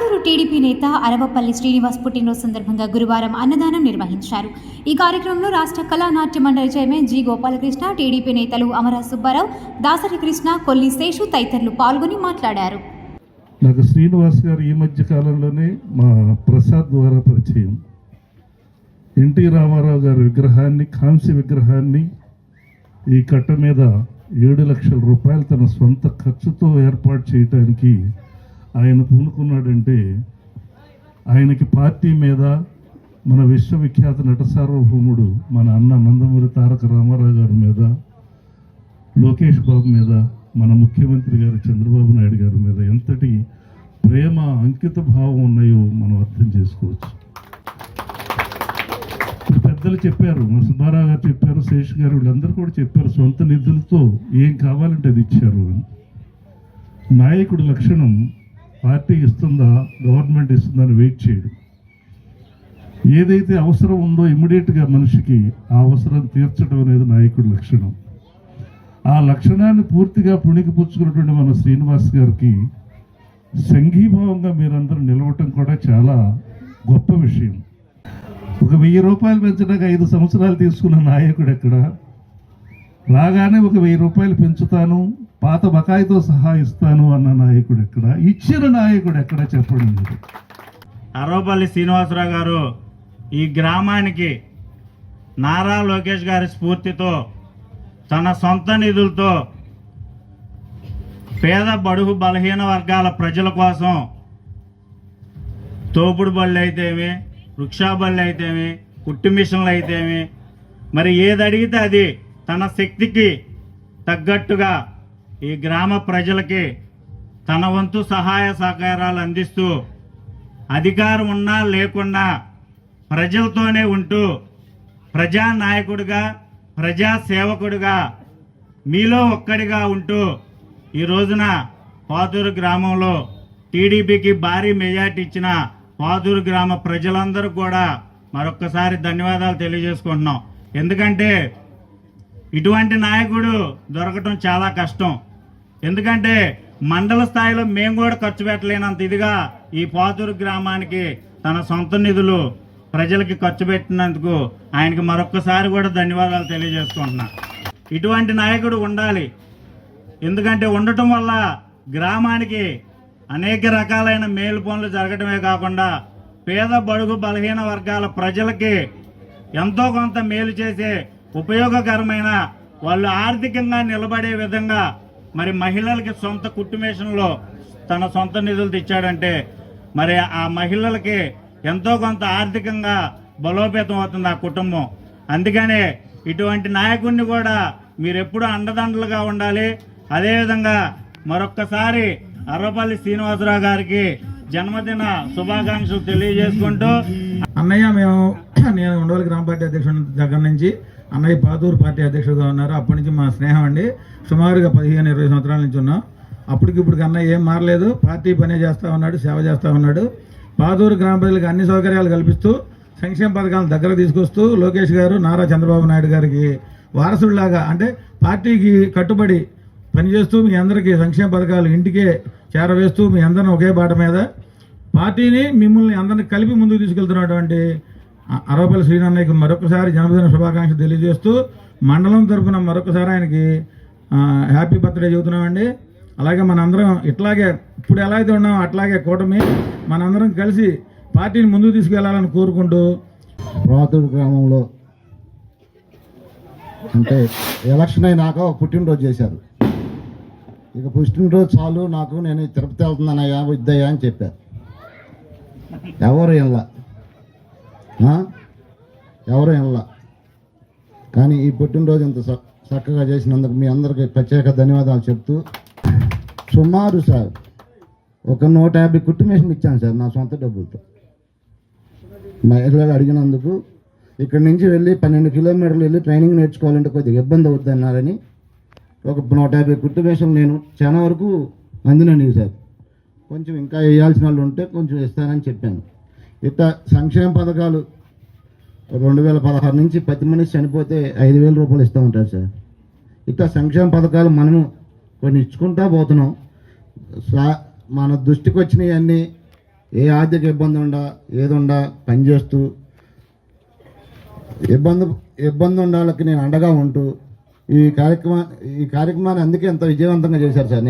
TDP నేత అరవపల్లి శ్రీనివాస్ పుట్టినరోజు సందర్భంగా గురువారం అన్నదానం నిర్వహించారు. ఈ కార్యక్రమంలో రాష్ట్ర కళానాట్య మండలి చైర్మన్ జి గోపాలకృష్ణ టీడీపీ నేతలు అమరా సుబ్బారావు దాసరి కృష్ణ కొల్లి శేషు తదితరులు పాల్గొని మాట్లాడారు. నాకు శ్రీనివాస్ గారు ఈ మధ్య కాలంలోనే మా ప్రసాద్ ద్వారా పరిచయం. ఎన్టీ రామారావు గారి విగ్రహాన్ని కాంస్య విగ్రహాన్ని ఈ కట్ట మీద ఏడు లక్షల రూపాయలు తన సొంత ఖర్చుతో ఏర్పాటు చేయటానికి ఆయన పూనుకున్నాడంటే ఆయనకి పార్టీ మీద మన విశ్వవిఖ్యాత నట సార్వభౌముడు మన అన్న నందమూరి తారక రామారావు గారి మీద లోకేష్ బాబు మీద మన ముఖ్యమంత్రి గారు చంద్రబాబు నాయుడు గారి మీద ఎంతటి ప్రేమ అంకిత భావం ఉన్నాయో మనం అర్థం చేసుకోవచ్చు. పెద్దలు చెప్పారు మన సుబ్బారావు గారు చెప్పారు శేష్ గారు వీళ్ళందరూ కూడా చెప్పారు సొంత నిధులతో ఏం కావాలంటే అది ఇచ్చారు నాయకుడు నాయకుడి లక్షణం పార్టీ ఇస్తుందా గవర్నమెంట్ ఇస్తుందా అని వెయిట్ చేయడు. ఏదైతే అవసరం ఉందో ఇమ్మీడియట్గా మనిషికి ఆ అవసరం తీర్చడం అనేది నాయకుడి లక్షణం. ఆ లక్షణాన్ని పూర్తిగా పుణికిపుచ్చుకున్నటువంటి మన శ్రీనివాస్ గారికి సంఘీభావంగా మీరందరూ నిలవటం కూడా చాలా గొప్ప విషయం. ఒక వెయ్యి రూపాయలు పెంచడానికి ఐదు సంవత్సరాలు తీసుకున్న నాయకుడు ఎక్కడ? రాగానే ఒక వెయ్యి రూపాయలు పెంచుతాను పాత బకాయితో సహా ఇస్తాను అన్న నాయకుడు ఎక్కడ? ఇచ్చిన నాయకుడు ఎక్కడ చెప్పండి మీరు అరవపల్లి శ్రీనివాసరావు గారు ఈ గ్రామానికి నారా లోకేష్ గారి స్ఫూర్తితో తన సొంత నిధులతో పేద బడుగు బలహీన వర్గాల ప్రజల కోసం తోపుడు బళ్ళు అయితేమి వృక్షా బళ్ళు అయితేమి కుట్టు మిషన్లు అయితేమి మరి ఏది అడిగితే అది తన శక్తికి తగ్గట్టుగా ఈ గ్రామ ప్రజలకి తన వంతు సహాయ సహకారాలు అందిస్తూ అధికారం ఉన్నా లేకున్నా ప్రజలతోనే ఉంటూ ప్రజా నాయకుడిగా ప్రజా సేవకుడిగా మీలో ఒక్కడిగా ఉంటూ ఈ రోజున పాతూరు గ్రామంలో టీడీపీకి భారీ మెజార్టీ ఇచ్చిన పాతూరు గ్రామ ప్రజలందరూ కూడా మరొక్కసారి ధన్యవాదాలు తెలియజేసుకుంటున్నాం. ఎందుకంటే ఇటువంటి నాయకుడు దొరకటం చాలా కష్టం. ఎందుకంటే మండల స్థాయిలో మేము కూడా ఖర్చు పెట్టలేనంత ఇదిగా ఈ పాతూరు గ్రామానికి తన సొంత నిధులు ప్రజలకి ఖర్చు పెట్టినందుకు ఆయనకి మరొక్కసారి కూడా ధన్యవాదాలు తెలియజేసుకుంటున్నా. ఇటువంటి నాయకుడు ఉండాలి. ఎందుకంటే ఉండటం వల్ల గ్రామానికి అనేక రకాలైన మేలు పనులు జరగటమే కాకుండా పేద బడుగు బలహీన వర్గాల ప్రజలకి ఎంతో కొంత మేలు చేసే ఉపయోగకరమైన వాళ్ళు ఆర్థికంగా నిలబడే విధంగా మరి మహిళలకి సొంత కుటుంబేషన్లో తన సొంత నిధులు తెచ్చాడంటే మరి ఆ మహిళలకి ఎంతో కొంత ఆర్థికంగా బలోపేతం అవుతుంది ఆ కుటుంబం. అందుకనే ఇటువంటి నాయకుడిని కూడా మీరు ఎప్పుడూ అండదండలుగా ఉండాలి. అదేవిధంగా మరొక్కసారి అర్రపల్లి శ్రీనివాసరావు గారికి జన్మదిన శుభాకాంక్షలు తెలియజేసుకుంటూ అన్నయ్య మేము నేను ఉండవల్లి గ్రామ పార్టీ అధ్యక్షుడి దగ్గర నుంచి అన్నయ్య పాతూరు పార్టీ అధ్యక్షుడుగా ఉన్నారు. అప్పటి నుంచి మా స్నేహం అండి. సుమారుగా పదిహేను ఇరవై సంవత్సరాల నుంచి ఉన్నాం. అప్పటికిప్పుడు అన్నయ్య ఏం మారలేదు. పార్టీ పనే చేస్తూ ఉన్నాడు సేవ చేస్తూ ఉన్నాడు. పాతూరు గ్రామ ప్రజలకు అన్ని సౌకర్యాలు కల్పిస్తూ సంక్షేమ పథకాలను దగ్గర తీసుకొస్తూ లోకేష్ గారు నారా చంద్రబాబు నాయుడు గారికి వారసుడిలాగా అంటే పార్టీకి కట్టుబడి పనిచేస్తూ మీ అందరికీ సంక్షేమ పథకాలు ఇంటికే చేరవేస్తూ మీ అందరిని ఒకే బాట మీద పార్టీని మిమ్మల్ని అందరిని కలిపి ముందుకు తీసుకెళ్తున్నటువంటి అరవపల్లి శ్రీనన్నయ్యకి మరొకసారి జన్మదిన శుభాకాంక్షలు తెలియజేస్తూ మండలం తరఫున మరొకసారి ఆయనకి హ్యాపీ బర్త్డే చెబుతున్నామండి. అలాగే మనందరం ఇట్లాగే ఇప్పుడు ఎలా అయితే ఉన్నామో అట్లాగే కూటమి మనందరం కలిసి పార్టీని ముందుకు తీసుకెళ్ళాలని కోరుకుంటూ రాతుడు గ్రామంలో అంటే ఎలక్షన్ అయినాక ఒక పుట్టినరోజు చేశారు. ఇక పుట్టినరోజు చాలు నాకు నేను తిరుపతి వెళ్తున్నానయ్యా వద్దయ్యా అని చెప్పారు. ఎవరు ఇళ్ళ? ఎవరు ఇళ్ళ? కానీ ఈ పుట్టినరోజు ఇంత చక్కగా చేసినందుకు మీ అందరికీ ప్రత్యేక ధన్యవాదాలు చెప్తూ సుమారు సార్ ఒక నూట యాభై కుటుంబేషన్ ఇచ్చాను సార్ నా సొంత డబ్బులతో. మహిళలు అడిగినందుకు ఇక్కడి నుంచి వెళ్ళి పన్నెండు కిలోమీటర్లు వెళ్ళి ట్రైనింగ్ నేర్చుకోవాలంటే కొద్దిగా ఇబ్బంది అవుద్దన్నారని ఒక నూట యాభై కుటుంబేషన్ నేను చాలా వరకు అందినండి సార్. కొంచెం ఇంకా వేయాల్సిన వాళ్ళు ఉంటే కొంచెం ఇస్తానని చెప్పాను. ఇట్లా సంక్షేమ పథకాలు రెండు వేల పదహారు నుంచి ప్రతి మనిషి చనిపోతే ఐదు వేల రూపాయలు ఇస్తూ ఉంటారు సార్. ఇట్లా సంక్షేమ పథకాలు మనము కొన్ని ఇచ్చుకుంటా పోతున్నాం. మన దృష్టికి వచ్చినవన్నీ ఏ ఆర్థిక ఇబ్బంది ఉండా ఏదుండా పనిచేస్తూ ఇబ్బంది ఇబ్బంది ఉండాలకి నేను అండగా ఉంటూ ఈ కార్యక్రమా ఈ కార్యక్రమాన్ని అందుకే ఎంత విజయవంతంగా చేశారు సార్.